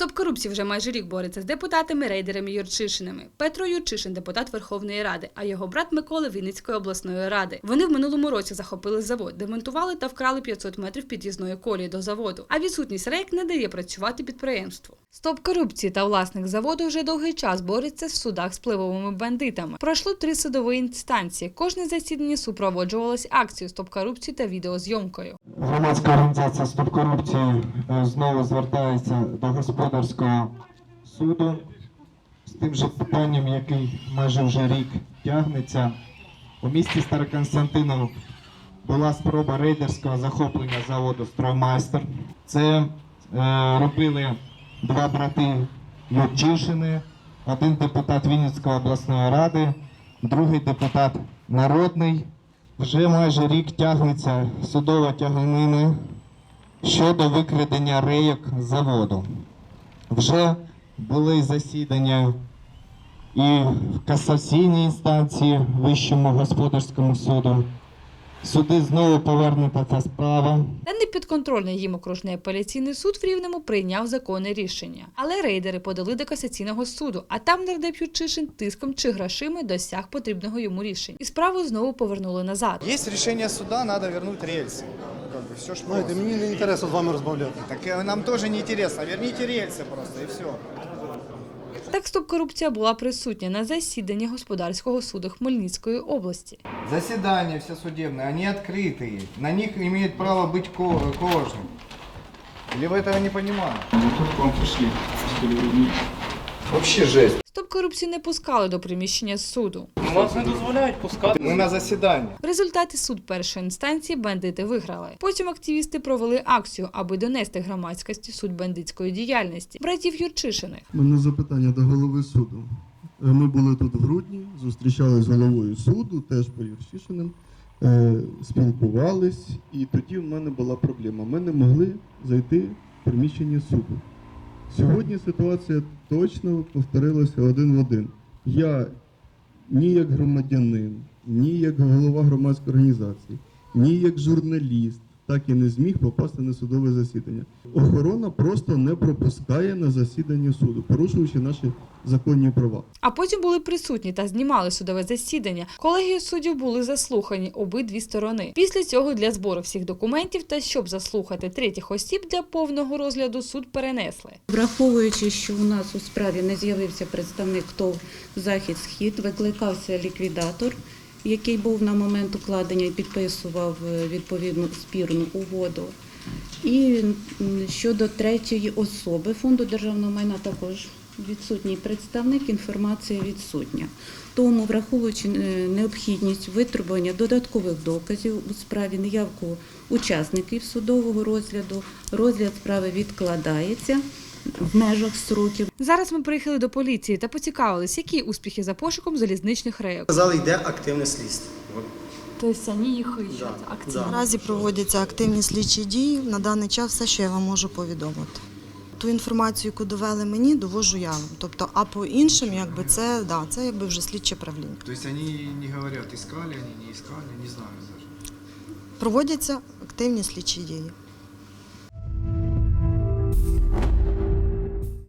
Стоп корупції вже майже рік бореться з депутатами, рейдерами Юрчишинами. Петро Юрчишин, депутат Верховної Ради, а його брат Микола Вінницької обласної ради. Вони в минулому році захопили завод, демонтували та вкрали 500 метрів під'їзної колії до заводу. А відсутність рейк не дає працювати підприємству. Стоп корупції та власник заводу вже довгий час бореться в судах з впливовими бандитами. Пройшло три судові інстанції. Кожне засідання супроводжувалось акцією стоп корупції та відеозйомкою. Громадська організація Стоп корупції е, знову звертається до господарського суду з тим же питанням, який майже вже рік тягнеться. У місті Староконстантинов була спроба рейдерського захоплення заводу Строймайстер. Це е, робили два брати Юрчишини, один депутат Вінницької обласної ради, другий депутат народний. Вже майже рік тягнеться судова тяганина щодо викрадення рейок заводу. Вже були засідання і в касаційній інстанції Вищому господарському суду. Суди знову повернута ця справа. Та непідконтрольний їм окружний апеляційний суд в Рівному прийняв законне рішення. Але рейдери подали до касаційного суду, а там нардеп Юрчишин тиском чи грошима досяг потрібного йому рішення. І справу знову повернули назад. Есть решение суда, надо вернуть рельсы Как бы все ж Знаєте, мені не інтересно з вами розмовляти. Так э, нам тоже не интересно. Верните рельсы просто и все. Так стоп-корупція була присутня на засіданні господарського суду Хмельницької області. Заседания все судебные, они открытые. На них имеет право быть ко- кожным. Или вы этого не понимаете? Вообще жесть. Стоп-корупцію не пускали до приміщення суду. Вас не дозволяють пускати. Мы на заседании. В результаті суд першої інстанції бандити виграли. Потім активісти провели акцію, аби донести громадськості суть бандитської діяльності братів Юрчишиних. Мене запитання до голови суду. Е, Ми були тут в грудні, зустрічалися з головою суду, теж по Юрчишиним, е, спілкувались, і тоді в мене була проблема. Ми не могли зайти в приміщення суду. Сьогодні ситуація точно повторилася один в один. Я ні як громадянин, ні як голова громадської організації, ні як журналіст, так і не зміг попасти на судове засідання. Охорона просто не пропускає на засідання суду, порушуючи наші законні права. А потім були присутні та знімали судове засідання. Колегії суддів були заслухані обидві сторони. Після цього для збору всіх документів та щоб заслухати третіх осіб для повного розгляду суд перенесли. Враховуючи, що у нас у справі не з'явився представник ТОВ Захід Схід, викликався ліквідатор, який був на момент укладення і підписував е, відповідну спірну угоду. І щодо третьої особи фонду державного майна також відсутній представник, інформація відсутня. Тому, враховуючи е, необхідність витребування додаткових доказів у справі неявку учасників судового розгляду, розгляд справи відкладається в межах сроків. Зараз ми приїхали до поліції та поцікавились, які успіхи за пошуком залізничних рейок. Сказали, йде активне слідство. Тобто вони їх ищуть Да. Наразі проводяться активні слідчі дії. На даний час все, що я вам можу повідомити. Ту інформацію, яку довели мені, довожу я вам. Тобто, а по іншим, якби це да, це якби вже слідче правління. То есть они не говорят, искали они, не искали, не знаю. Проводяться активні слідчі дії.